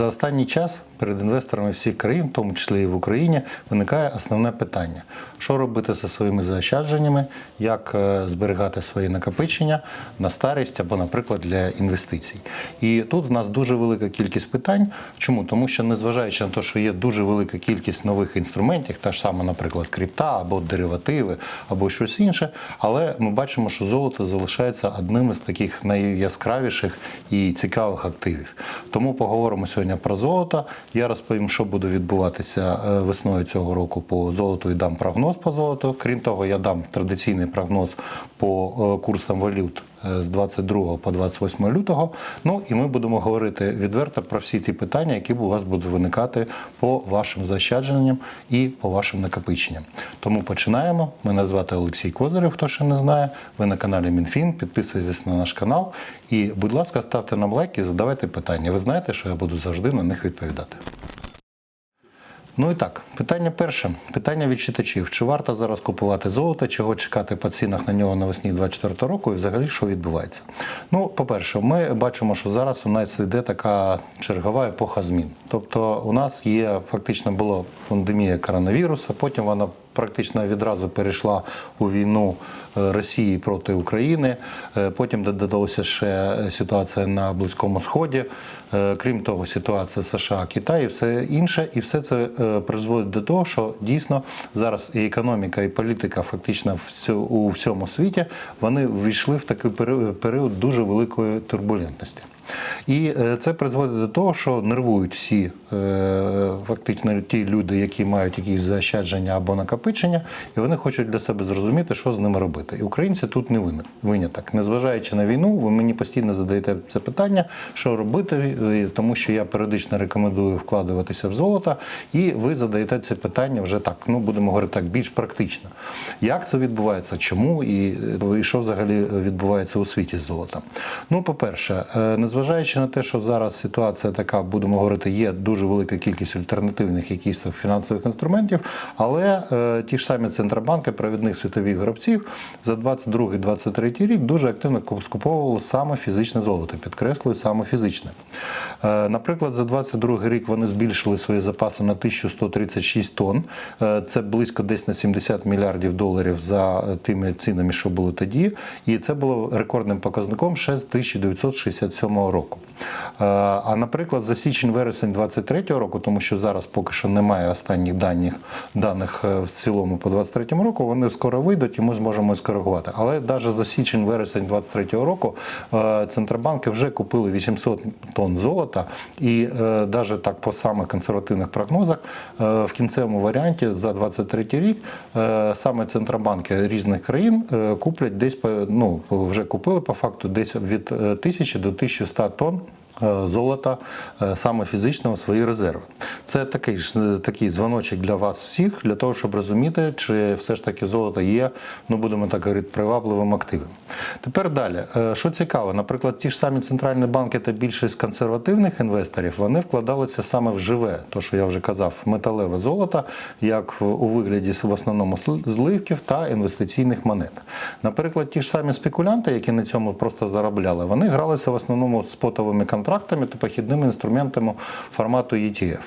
За останній час перед інвесторами всіх країн, в тому числі і в Україні, виникає основне питання: що робити зі своїми заощадженнями, як е, зберігати свої накопичення на старість або, наприклад, для інвестицій. І тут в нас дуже велика кількість питань. Чому? Тому що незважаючи на те, що є дуже велика кількість нових інструментів, та ж саме, наприклад, крипта або деривативи, або щось інше, але ми бачимо, що золото залишається одним із таких найяскравіших і цікавих активів. Тому поговоримо сьогодні про золото. Я розповім, що буде відбуватися е, весною цього року по золоту і дам прогноз по золоту. Крім того, я дам традиційний прогноз по е, курсам валют з 22 по 28 лютого. Ну і ми будемо говорити відверто про всі ті питання, які у вас будуть виникати по вашим заощадженням і по вашим накопиченням. Тому починаємо. Мене звати Олексій Козирев, хто ще не знає. Ви на каналі МінФін. Підписуйтесь на наш канал і, будь ласка, ставте нам лайки, задавайте питання. Ви знаєте, що я буду завжди на них відповідати. Ну і так, питання перше. Питання від читачів. Чи варто зараз купувати золото, чого чекати по цінах на нього навесні 24 року і взагалі що відбувається? Ну, по-перше, ми бачимо, що зараз у нас йде така чергова епоха змін. Тобто, у нас є фактично була пандемія коронавірусу, потім вона практично відразу перейшла у війну Росії проти України. Е, Потім додалася ще ситуація на Близькому Сході. Е, Крім того, ситуація США, Китай і все інше. І все це е, призводить до того, що дійсно зараз і економіка, і політика фактично у всьому світі вони ввійшли в такий період дуже великої турбулентності. І е, це призводить до того, що нервують всі е, фактично ті люди, які мають якісь заощадження або накопичення, і вони хочуть для себе зрозуміти, що з ними робити. І українці тут не виняток. Незважаючи на війну, ви мені постійно задаєте це питання, що робити, тому що я періодично рекомендую вкладуватися в золото, і ви задаєте це питання вже так. Ну будемо говорити так, більш практично. Як це відбувається? Чому і, е, і що взагалі відбувається у світі з золотом? Ну, по-перше, е, незважаючи на те, що зараз ситуація така, будемо говорити, є дуже велика кількість альтернативних якісь фінансових інструментів, але е, ті ж самі центробанки, провідних світових гравців за 22-23 рік дуже активно скуповували саме фізичне золото, підкреслюю, саме фізичне. Е, наприклад, за 22 рік вони збільшили свої запаси на 1136 тонн. Е, це близько десь на 70 мільярдів доларів за е, тими цінами, що були тоді. І це було рекордним показником ще з 1967 року. А наприклад, за січень-вересень 23 року, тому що зараз поки що немає останніх даних, даних в цілому по 23 року, вони скоро вийдуть і ми зможемо скоригувати. Але навіть за січень-вересень 23 року е, центробанки вже купили 800 тонн золота, і навіть так по самих консервативних прогнозах е, в кінцевому варіанті за 23 рік е, саме центробанки різних країн е, куплять десь ну вже купили по факту десь від е, 1000 до 1100 тонн. Е, Золота е, саме фізичного в свої резерви. Це такий ж е, такий дзвоночок для вас всіх, для того, щоб розуміти, чи все ж таки золото є, ну будемо так говорити, привабливим активом. Тепер далі, що цікаво, наприклад, ті ж самі центральні банки та більшість консервативних інвесторів вони вкладалися саме в живе, то що я вже казав, металеве золото, як у вигляді в основному зливків та інвестиційних монет. Наприклад, ті ж самі спекулянти, які на цьому просто заробляли, вони гралися в основному спотовими контрактами та похідними інструментами формату ETF.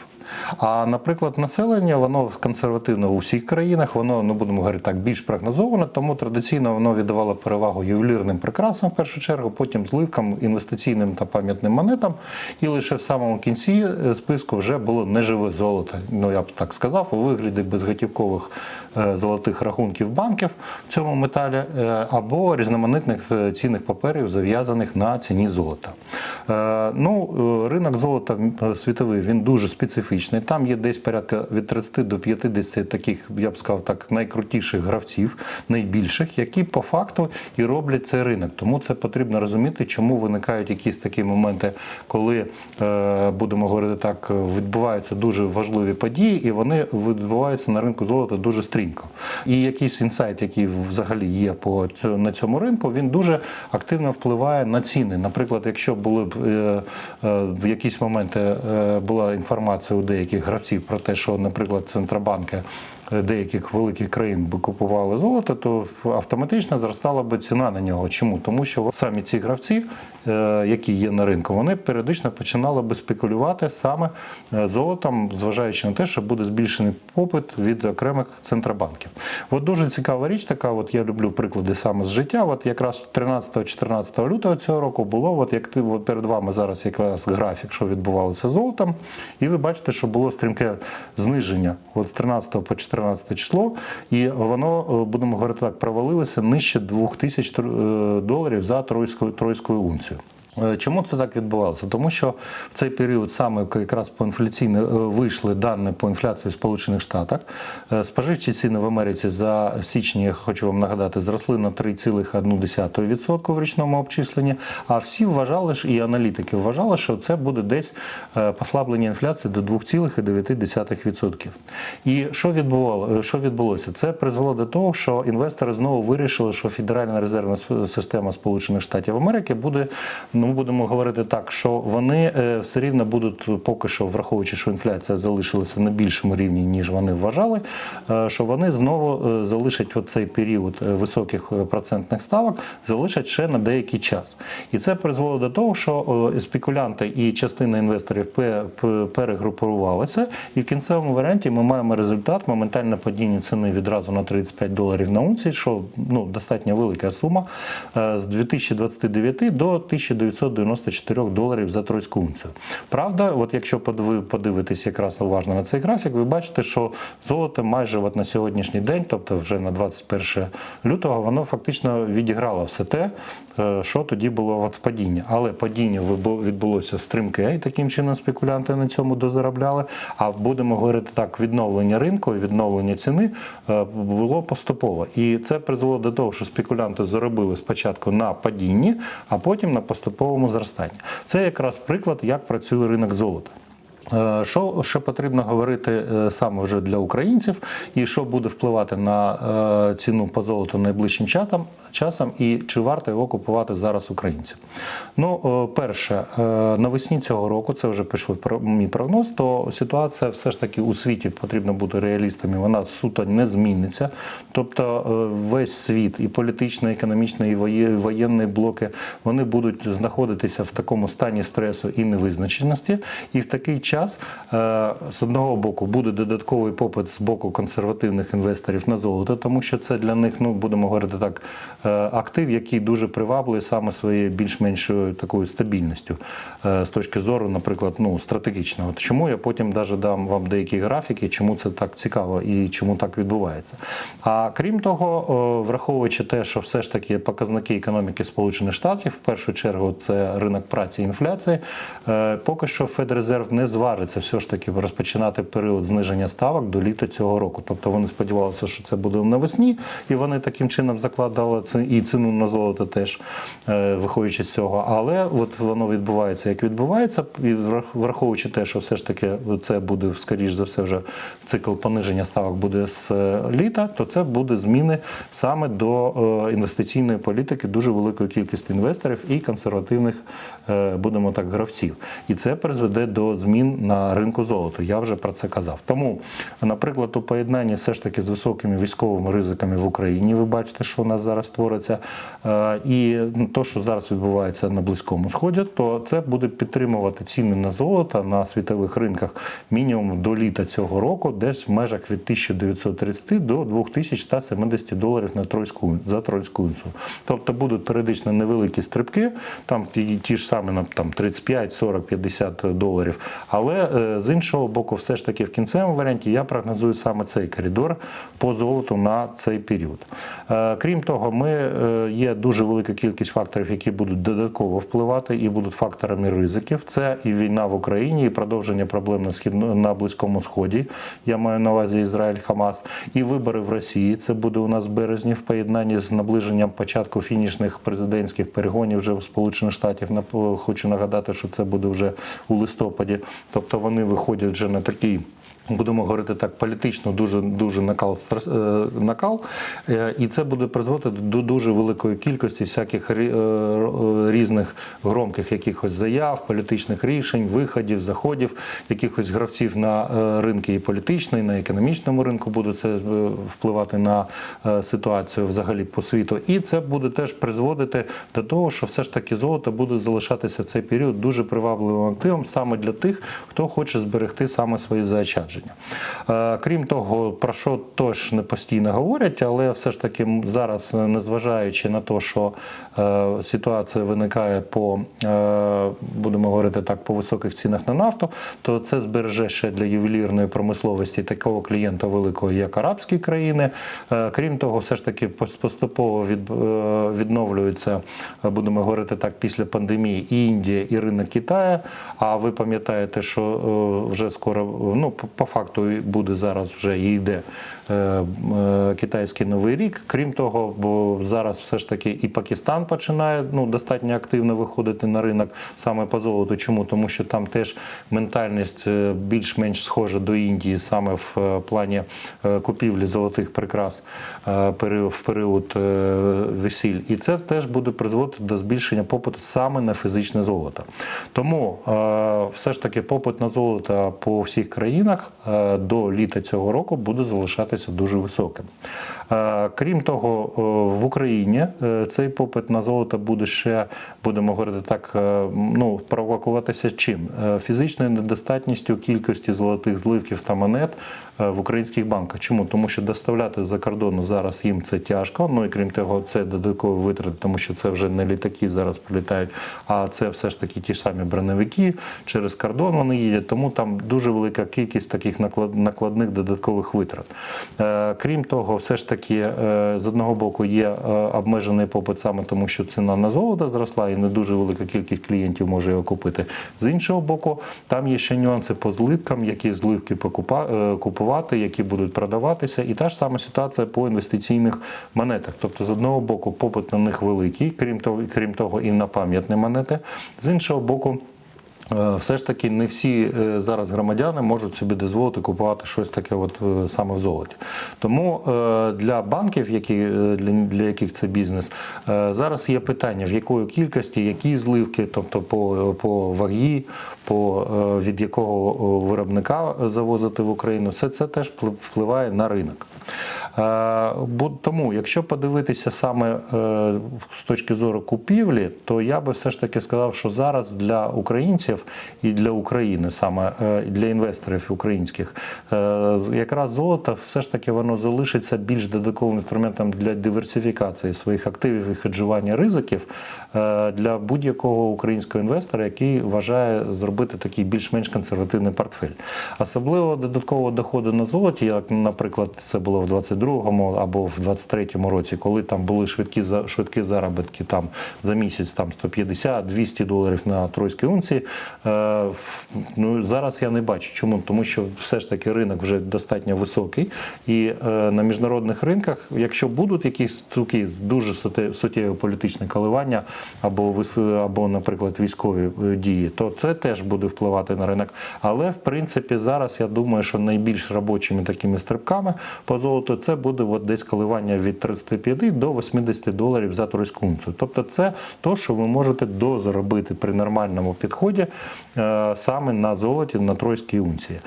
А наприклад, населення воно консервативне у всіх країнах, воно ну будемо говорити так більш прогнозоване, тому традиційно воно віддавало перевагу ювелірним прикрасам в першу чергу, потім зливкам, інвестиційним та пам'ятним монетам. І лише в самому кінці е, списку вже було неживе золото. Ну я б так сказав, у вигляді безготівкових е, золотих рахунків банків в цьому металі е, або різноманітних цінних паперів, зав'язаних на ціні золота. Ну, ринок золота світовий він дуже специфічний. Там є десь порядка від 30 до 50 таких, я б сказав так, найкрутіших гравців, найбільших, які по факту і роблять цей ринок. Тому це потрібно розуміти, чому виникають якісь такі моменти, коли е, будемо говорити так, відбуваються дуже важливі події, і вони відбуваються на ринку золота дуже стрімко. І якийсь інсайт, який взагалі є по на цьому ринку, він дуже активно впливає на ціни. Наприклад, якщо були б е, е, в якісь моменти була інформація у деяких гравців про те, що, наприклад, центробанки е, деяких великих країн би купували золото, то автоматично зростала би ціна на нього. Чому? Тому що самі ці гравці, е, які є на ринку, вони періодично починали би спекулювати саме е, золотом, зважаючи на те, що буде збільшений попит від окремих центробанків. От дуже цікава річ, така от я люблю приклади саме з життя. От якраз 13-14 лютого цього року було, от як от перед вами зараз якраз графік, що відбувалося золотом, і ви бачите, що було стрімке зниження от з 13 по 14 число, і воно, е, будемо говорити так, провалилося нижче 2000 е, доларів за тройською, тройською унцію. Е, Чому це так відбувалося? Тому що в цей період саме якраз по інфляційно е, вийшли дані по інфляції в Сполучених Штатах. Е, Споживчі ціни в Америці за січні, я хочу вам нагадати, зросли на 3,1% в річному обчисленні. А всі вважали і аналітики вважали, що це буде десь послаблення інфляції до 2,9%. І що відбувало, що відбулося? Це призвело до того, що інвестори знову вирішили, що Федеральна резервна система Сполучених Штатів Америки буде, ми будемо говорити так, що вони е, все рівно будуть поки що, враховуючи, що інфляція залишилася на більшому рівні, ніж вони вважали, е, що вони знову е, залишать оцей період високих процентних ставок, залишать ще на деякий час. І це призвело до того, що спекулянти і частина інвесторів пе- пе- перегрупувалися, і в кінцевому варіанті ми маємо результат моментальне падіння ціни відразу на 35 доларів на унції, що ну достатньо велика сума з 2029 до 1994 доларів за тройську унцію. Правда, от якщо подивитись якраз уважно на цей графік, ви бачите, що золото майже от на сьогоднішній день, тобто вже на 21 лютого, воно фактично відіграло все те, що тоді було от падіння. Але падіння відбулося стрімке, і таким чином спекулянти на цьому дозаробляли. А будемо говорити так, відновлення ринку, і відновлення ціни е, було поступово. І це призвело до того, що спекулянти заробили спочатку на падінні, а потім на поступовому зростанні. Це якраз приклад, як працює ринок золота. Е, Що ще потрібно говорити е, саме вже для українців, і що буде впливати на е, ціну по золоту найближчим часом, часом, і чи варто його купувати зараз українцям? Ну, е, перше, е, навесні цього року, це вже пішов мій прогноз, то ситуація все ж таки у світі потрібно бути реалістами, вона суто не зміниться. Тобто е, весь світ, і політичний, і економічний, і воє- воєнний блоки, вони будуть знаходитися в такому стані стресу і невизначеності. І в такий час з одного боку буде додатковий попит з боку консервативних інвесторів на золото, тому що це для них, ну будемо говорити так, актив, який дуже привабливий саме своєю більш-меншою такою стабільністю е, з точки зору, наприклад, ну стратегічного. Чому я потім даже дам вам деякі графіки, чому це так цікаво і чому так відбувається. А крім того, е, враховуючи те, що все ж таки показники економіки Сполучених Штатів, в першу чергу, це ринок праці і інфляції, е, поки що Федрезерв не звариться все ж таки розпочинати період зниження ставок до літа цього року. Тобто вони сподівалися, що це буде навесні, і вони таким чином закладали ці- і ціну на золото теж, е, виходячи з цього. Але от воно відбувається як відбувається, і враховуючи те, що все ж таки це буде, скоріш за все, вже цикл пониження ставок буде з е, літа, то це буде зміни саме до е, інвестиційної політики дуже великої кількості інвесторів і консервативних, будемо так, гравців. І це призведе до змін на ринку золота. Я вже про це казав. Тому, наприклад, у поєднанні все ж таки з високими військовими ризиками в Україні, ви бачите, що у нас зараз твориться, е, і ну, то, що зараз відбувається на Близькому Сході, то це буде підтримувати ціни на золото на світових ринках мінімум до літа цього року, десь в межах від 1930 до 2170 доларів на тройську за тройську унцію. Тобто будуть періодично невеликі стрибки, там ті, ті ж самі на там 35, 40, 50 доларів. Але е, з іншого боку, все ж таки в кінцевому варіанті я прогнозую саме цей коридор по золоту на цей період. Е, Крім того, ми е, є дуже велика кількість факторів, які будуть додатково впливати і будуть факторами ризиків. Це і війна в Україні, і продовження проблем на східно на близькому сході. Я маю на увазі Ізраїль, Хамас, і вибори в Росії. Це буде у нас в березні в поєднанні з наближенням початку фінішних президентських перегонів вже в Сполучених Штатів. Хочу нагадати, що це буде вже у листопаді. Тобто вони виходять вже на такий. Будемо говорити так, політично дуже дуже накал е, накал, Е, і це буде призводити до дуже великої кількості всяких е, різних громких якихось заяв, політичних рішень, виходів, заходів, якихось гравців на ринки і політичний, на економічному ринку буде це впливати на ситуацію взагалі по світу. І це буде теж призводити до того, що все ж таки золото буде залишатися в цей період дуже привабливим активом саме для тих, хто хоче зберегти саме свої заощадження. Е, Крім того, про що теж не постійно говорять, але все ж таки зараз, е, незважаючи на те, що е, ситуація виникає по, будемо говорити так, по високих цінах на нафту, то це збереже ще для ювелірної промисловості такого клієнта великого, як арабські країни. Крім того, все ж таки поступово від, відновлюються, е, будемо говорити так, після пандемії і Індія, і ринок Китаю. А ви пам'ятаєте, що вже скоро, ну по- факту буде зараз вже і йде е, е, китайський новий рік. Крім того, бо зараз все ж таки і Пакистан починає ну достатньо активно виходити на ринок саме по золоту. Чому? Тому що там теж ментальність е, більш-менш схожа до Індії саме в плані купівлі золотих прикрас в період весіль. І це теж буде призводити до збільшення попиту саме на фізичне золото. Тому все ж таки попит на золото по всіх країнах до літа цього року буде залишатися дуже високим. Е, Крім того, е, в Україні е, цей попит на золото буде ще, будемо говорити так, е, ну, провокуватися чим? Е, Фізичною недостатністю кількості золотих зливків та монет е, в українських банках. Чому? Тому що доставляти за кордону зараз їм це тяжко. Ну і крім того, це додаткові витрати, тому що це вже не літаки зараз прилітають, а це все ж таки ті ж самі броневики через кордон вони їдять. Тому там дуже велика кількість таких накладних додаткових витрат. Е, Крім того, все ж таки е, з одного боку є е, обмежений попит саме тому, що ціна на золото зросла, і не дуже велика кількість клієнтів може його купити. З іншого боку, там є ще нюанси по зливкам, які зливки е, купувати, які будуть продаватися. І та ж сама ситуація по інвестиційних монетах. Тобто, з одного боку, попит на них великий, крім того, крім того, і на пам'ятні монети. З іншого боку. Е, Все ж таки не всі е, зараз громадяни можуть собі дозволити купувати щось таке, от е, саме в золоті. Тому для банків, які для, яких це бізнес, зараз є питання, в якої кількості, які зливки, тобто по, по вагі, по від якого виробника завозити в Україну, все це теж впли- впливає на ринок. Е, Тому, якщо подивитися саме е, з точки зору купівлі, то я би все ж таки сказав, що зараз для українців і для України, саме е, для інвесторів українських, якраз золото все ж таки воно залишиться більш додатковим інструментом для диверсифікації своїх активів і хеджування ризиків для будь-якого українського інвестора, який вважає зробити такий більш-менш консервативний портфель. Особливо додаткового доходу на золоті, як, наприклад, це було в 22-му або в 23-му році, коли там були швидкі швидкі заробітки там за місяць там 150-200 доларів на тройській унції. Е, ну зараз я не бачу. Чому? Тому що все ж таки ринок вже достатньо високий, і е, на міжнародних ринках, якщо будуть якісь такі дуже суттєві політичні коливання або або, наприклад, військові е, дії, то це теж буде впливати на ринок. Але в принципі зараз я думаю, що найбільш робочими такими стрибками по золоту це буде от десь коливання від 35 до 80 доларів за турецьку унцію. Тобто, це то, що ви можете дозаробити при нормальному підході саме на золоті на тройській унції.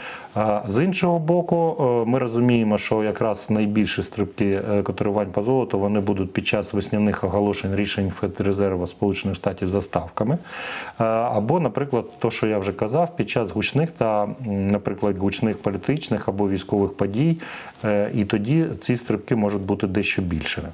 З іншого боку, е, ми розуміємо, що якраз найбільші стрибки е, котирувань по золоту вони будуть під час весняних оголошень рішень Федрезерву Сполучених Штатів за ставками. Е, Або, наприклад, то, що я вже казав, під час гучних та, наприклад, гучних політичних або військових подій, е, і тоді ці стрибки можуть бути дещо більшими.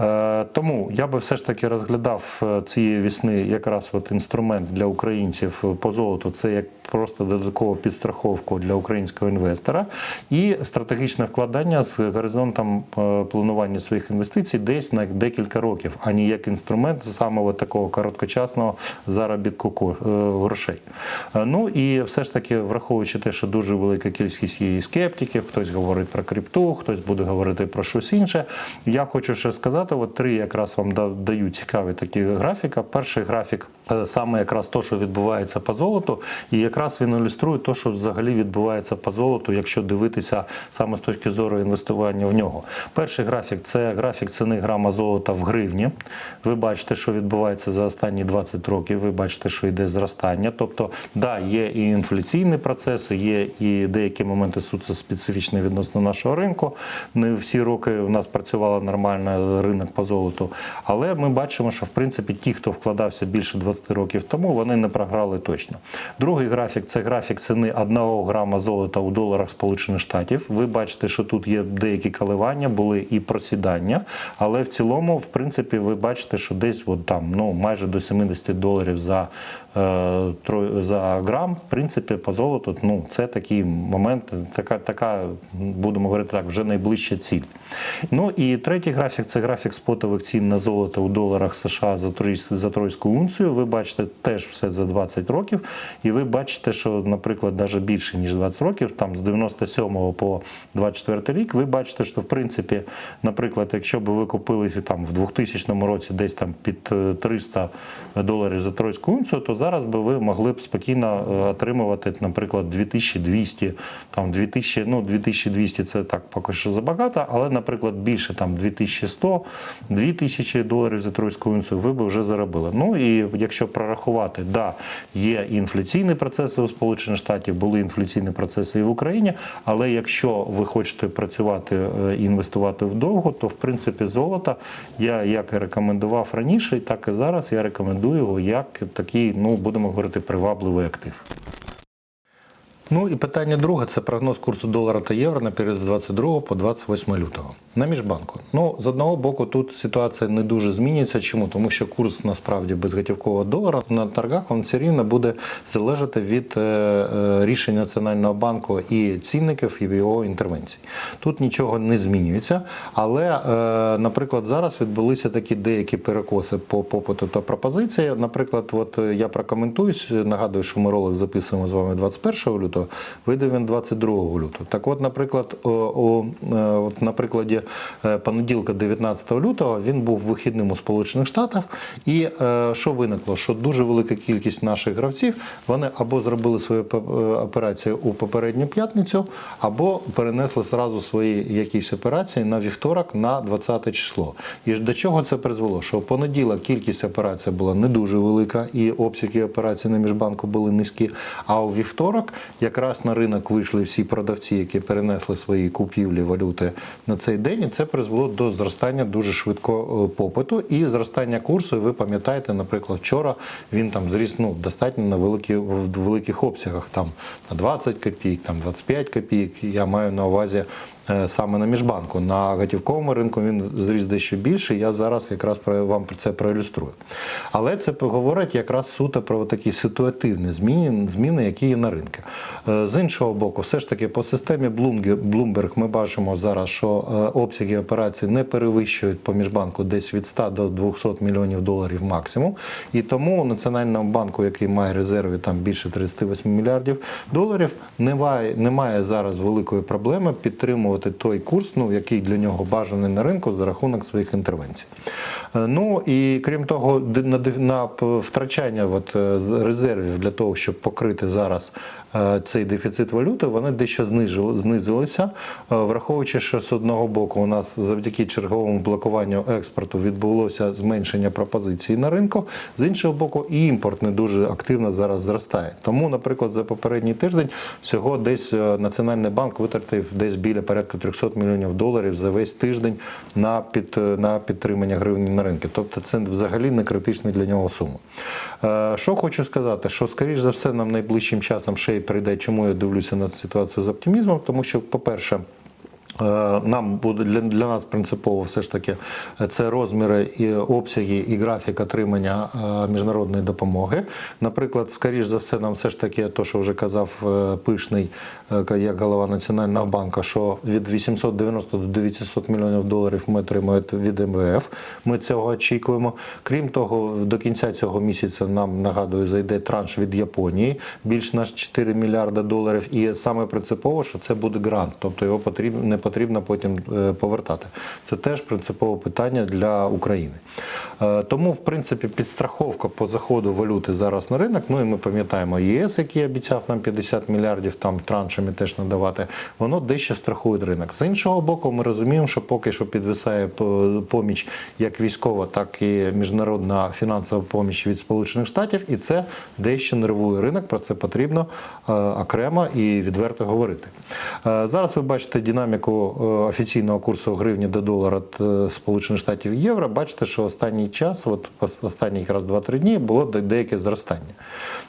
Е, Тому я би все ж таки розглядав е, цієї весни якраз от інструмент для українців по золоту. Це як просто додаткову підстраховку для українського інвестора і стратегічне вкладання з горизонтом е, планування своїх інвестицій десь на декілька років, а не як інструмент саме такого короткочасного заробітку е, грошей. Е, Ну і все ж таки, враховуючи те, що дуже велика кількість є скептиків, хтось говорить про крипту, хтось буде говорити про щось інше. Я хочу ще сказати: от три якраз вам даю цікаві такі графіка. Перший графік. саме якраз то, що відбувається по золоту, і якраз він ілюструє те, що взагалі відбувається по золоту, якщо дивитися саме з точки зору інвестування в нього. Перший графік це графік ціни грама золота в гривні. Ви бачите, що відбувається за останні 20 років. Ви бачите, що йде зростання. Тобто, да, є і інфляційні процеси, є і деякі моменти суто специфічні відносно нашого ринку. Не всі роки у нас працювала нормально ринок по золоту. Але ми бачимо, що в принципі ті, хто вкладався більше 20 років тому, вони не програли точно. Другий графік це графік ціни 1 грама золота у доларах Сполучених Штатів. Ви бачите, що тут є деякі коливання, були і просідання, але в цілому, в принципі, ви бачите, що десь от там ну майже до 70 доларів за, е, за грам. В принципі, по золоту, ну це такий момент, така, така, будемо говорити так, вже найближча ціль. Ну і третій графік це графік спотових цін на золото у доларах США за тройську унцію. Ви бачите теж все за 20 років, і ви бачите, що, наприклад, навіть більше ніж 20 років, там з 97 по 24 рік, ви бачите, що в принципі, наприклад, якщо б ви купили там в 2000 році десь там під е, 300 доларів за тройську унцію, то зараз би ви могли б спокійно е, отримувати, наприклад, 2200, там 2000, ну 2200 це так поки що забагато, але, наприклад, більше там 2100, 2000 доларів за тройську унцію ви б вже заробили. Ну і якщо прорахувати, да, є і інфляційні процеси у Сполучених Штатів, були інфляційні процеси і в Україні, але якщо ви хочете працювати е, і інвестувати вдовго, то в принципі золото я як і рекомендував раніше, так і зараз я рекомендую його як такий, ну будемо говорити, привабливий актив. Ну і питання друге це прогноз курсу долара та євро на період з 22 по 28 лютого на міжбанку. Ну з одного боку, тут ситуація не дуже змінюється. Чому? Тому що курс насправді безготівкового долара на торгах він все рівно буде залежати від е, е, рішень Національного банку і цінників і його інтервенцій. Тут нічого не змінюється, але, е, наприклад, зараз відбулися такі деякі перекоси по попиту та пропозиції. Наприклад, от я прокоментуюсь, нагадую, що ми ролик записуємо з вами 21 лютого, вийде він 22 лютого. Так от, наприклад, о, е, от на прикладі е, понеділка 19 лютого він був вихідним у Сполучених Штатах, і е, що виникло? Що дуже велика кількість наших гравців вони або зробили свою операцію у попередню п'ятницю, або перенесли зразу свої якісь операції на вівторок на 20 число. І до чого це призвело? Що в понеділок кількість операцій була не дуже велика, і обсяги операцій на міжбанку були низькі. А у вівторок якраз на ринок вийшли всі продавці, які перенесли свої купівлі валюти на цей день. І це призвело до зростання дуже швидко е, попиту і зростання курсу. Ви пам'ятаєте, наприклад, вчора він там зріс ну, достатньо на великі, в великих обсягах, там на 20 копійок, там 25 копійок. Я маю на увазі саме на міжбанку. На готівковому ринку він зріс дещо більше. Я зараз якраз вам про це проілюструю. Але це говорить якраз суто про такі ситуативні зміни, зміни, які є на ринку. Е, З іншого боку, все ж таки по системі Bloomberg ми бачимо зараз, що е, обсяги операцій не перевищують по міжбанку десь від 100 до 200 мільйонів доларів максимум. І тому Національному банку, який має резерви там більше 38 мільярдів доларів, немає, немає зараз великої проблеми підтримувати той курс, ну який для нього бажаний на ринку за рахунок своїх інтервенцій. Е, Ну і крім того, на, втрачання от, е, резервів для того, щоб покрити зараз цей дефіцит валюти, вони дещо знизилися, е, враховуючи, що з одного боку у нас завдяки черговому блокуванню експорту відбулося зменшення пропозиції на ринку, з іншого боку, і імпорт не дуже активно зараз зростає. Тому, наприклад, за попередній тиждень всього десь е, Національний банк витратив десь біля порядка 300 мільйонів доларів за весь тиждень на під е, на підтримання гривні на ринку. Тобто це взагалі не критична для нього сума. Е, Що хочу сказати, що скоріш за все нам найближчим часом ще й прийде, чому я дивлюся на ситуацію з оптимізмом, тому що, по-перше, Нам буде для, для нас принципово все ж таки е, це розміри і обсяги і графік отримання е, міжнародної допомоги. Наприклад, скоріш за все, нам все ж таки, то що вже казав е, пишний е, як голова Національного банку, що від 890 до 900 мільйонів доларів ми отримаємо від МВФ. Ми цього очікуємо. Крім того, до кінця цього місяця нам нагадую зайде транш від Японії більш ніж 4 мільярда доларів. І саме принципово, що це буде грант, тобто його потрібно не потрібно потім е, повертати. Це теж принципове питання для України. Е, Тому, в принципі, підстраховка по заходу валюти зараз на ринок. Ну і ми пам'ятаємо ЄС, який обіцяв нам 50 мільярдів там траншами теж надавати. Воно дещо страхує ринок. З іншого боку, ми розуміємо, що поки що підвисає поміч як військова, так і міжнародна фінансова поміч від Сполучених Штатів, і це дещо нервує ринок. Про це потрібно е, окремо і відверто говорити. Зараз ви бачите динаміку е, офіційного курсу гривні до долара е, Сполучених Штатів євро. Бачите, що останній час, от останні якраз 2-3 дні, було деяке зростання.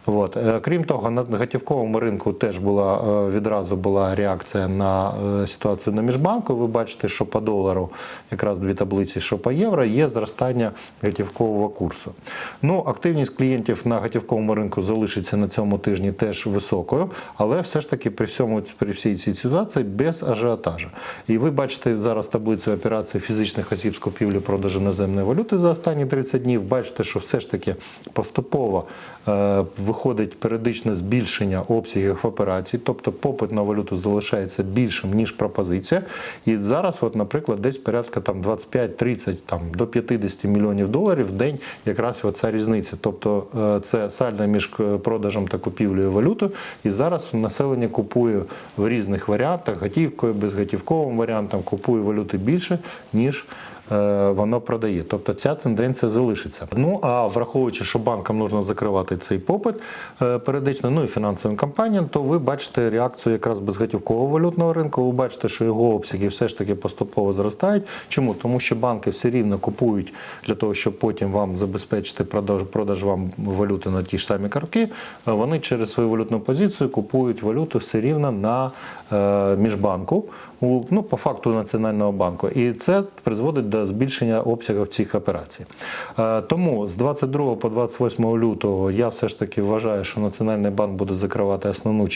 От. Е, Крім того, на готівковому ринку теж була відразу була реакція на ситуацію на міжбанку. Ви бачите, що по долару, якраз дві таблиці, що по євро, є зростання готівкового курсу. Ну, активність клієнтів на готівковому ринку залишиться на цьому тижні теж високою, але все ж таки при всьому при всій цій ситуації без ажіотажу. І ви бачите зараз таблицю операцій фізичних осіб з купівлі продажу наземної валюти за останні 30 днів. Бачите, що все ж таки поступово е, виходить періодичне збільшення обсягів операцій, тобто попит на валюту залишається більшим ніж пропозиція. І зараз, от, наприклад, десь порядка там 25-30 там до 50 мільйонів доларів в день якраз ця різниця. Тобто е, це сальне між е, продажем та купівлею валюти. І зараз населення купує в різних варіантах, готівкою, безготівковим варіантом, купує валюти більше, ніж е, воно продає. Тобто ця тенденція залишиться. Ну а враховуючи, що банкам потрібно закривати цей попит е, періодично, ну і фінансовим компаніям, то ви бачите реакцію якраз безготівкового валютного ринку. Ви бачите, що його обсяги все ж таки поступово зростають. Чому? Тому що банки все рівно купують для того, щоб потім вам забезпечити продаж, продаж вам валюти на ті ж самі картки. Вони через свою валютну позицію купують валюту все рівно на е, міжбанку. У, ну, по факту Національного банку, і це призводить до збільшення обсягів цих операцій. Е, Тому з 22 по 28 лютого я все ж таки вважаю, що Національний банк буде закривати основну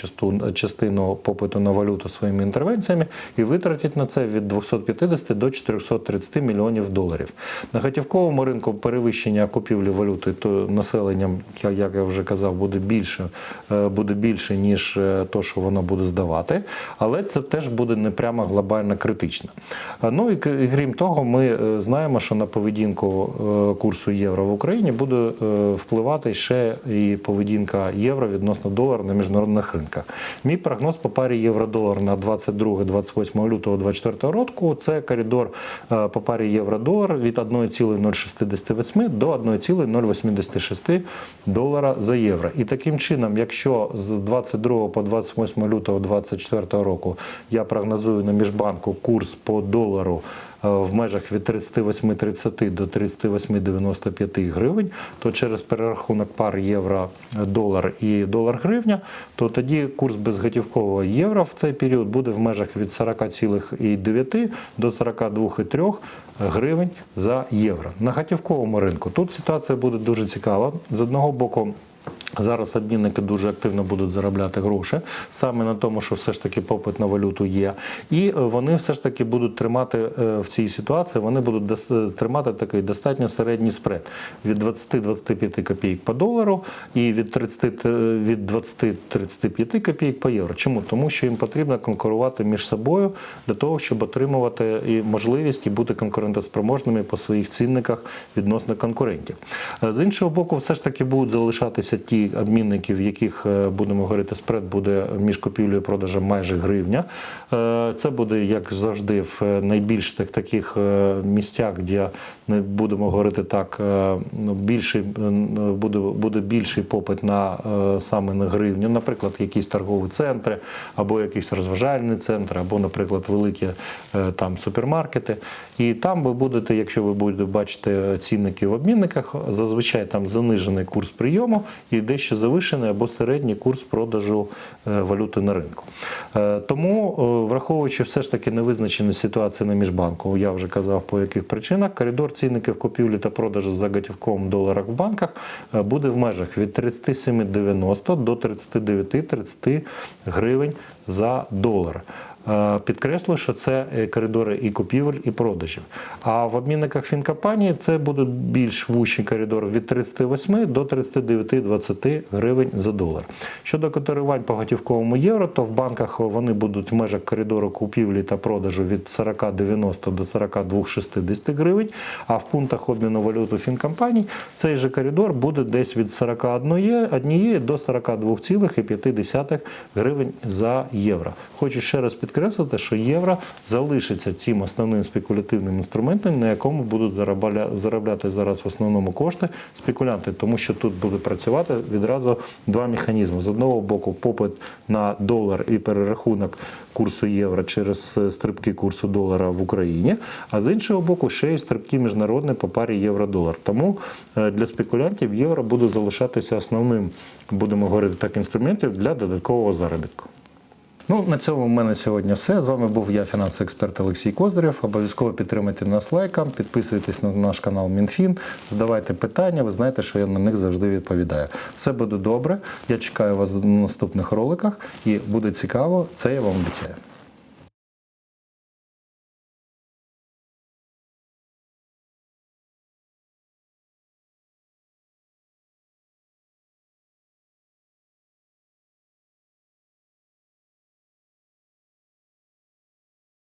частину, попиту на валюту своїми інтервенціями і витратить на це від 250 до 430 мільйонів доларів. На готівковому ринку перевищення купівлі валюти то населенням, як я вже казав, буде більше, е, буде більше ніж е, то, що воно буде здавати, але це теж буде не прямо глобально критично. Е, Ну і крім того, ми е, знаємо, що на поведінку е, курсу євро в Україні буде впливати ще і поведінка євро відносно долара на міжнародних ринках. Мій прогноз по парі євро-долар на 22-28 лютого 2024 року це коридор по парі євро-долар від 1,068 до 1,086 долара за євро. І таким чином, якщо з 22 по 28 лютого 2024 року я прогнозую на міжбанку курс по долару е, в межах від 38,30 до 38,95 гривень, то через перерахунок пар євро-долар і долар-гривня, то тоді курс безготівкового євро в цей період буде в межах від 40,9 до 42,3 гривень за євро. На готівковому ринку тут ситуація буде дуже цікава. З одного боку, Зараз обмінники дуже активно будуть заробляти гроші саме на тому, що все ж таки попит на валюту є, і е, вони все ж таки будуть тримати е, в цій ситуації. Вони будуть тримати такий достатньо середній спред від 20-25 копійок по долару і від 30 е, від 20-35 копійок по євро. Чому? Тому що їм потрібно конкурувати між собою для того, щоб отримувати і можливість і бути конкурентоспроможними по своїх цінниках відносно конкурентів. Е, З іншого боку, все ж таки будуть залишатися ті обмінники, в яких е, будемо говорити, спред буде між купівлею і продажем майже гривня. Е, Це буде, як завжди, в е, найбільш так, таких місцях, де не будемо говорити так, ну, більший буде, буде більший попит на саме на гривню, наприклад, якісь торгові центри, або якісь розважальні центри, або, наприклад, великі там супермаркети. І там ви будете, якщо ви будете бачити цінники в обмінниках, зазвичай там занижений курс прийому і дещо завишений або середній курс продажу е, валюти на ринку. Е, Тому, е, враховуючи все ж таки невизначену ситуацію на міжбанку, я вже казав по яких причинах, коридор цінників купівлі та продажу за готівковим доларах в банках буде в межах від 37,90 до 39-30 гривень за долар. Е, Підкреслю, що це е, коридори і купівель, і продажів. А в обмінниках фінкомпанії це будуть більш вущі коридори від 38 до 39-20 гривень за долар. Щодо котирувань по готівковому євро, то в банках вони будуть в межах коридору купівлі та продажу від 40,90 до 42,60 гривень, а в пунктах обміну валюту фінкомпаній цей же коридор буде десь від 41 до 42,5 гривень за євро. Хочу ще раз підкреслити, що євро залишиться тим основним спекулятивним інструментом, на якому будуть заробля- заробляти зараз в основному кошти спекулянти, тому що тут буде працювати відразу два механізми: з одного боку, попит на долар і перерахунок курсу євро через е, стрибки курсу долара в Україні, а з іншого боку, ще й стрибки міжнародні по парі євро-долар. Тому е, для спекулянтів євро буде залишатися основним, будемо говорити так, інструментом для додаткового заробітку. Ну, на цьому в мене сьогодні все. З вами був я, фінансовий експерт Олексій Козирєв. Обов'язково підтримайте нас лайком, підписуйтесь на наш канал МінФін, задавайте питання. Ви знаєте, що я на них завжди відповідаю. Все буде добре. Я чекаю вас на наступних роликах і буде цікаво. Це я вам обіцяю.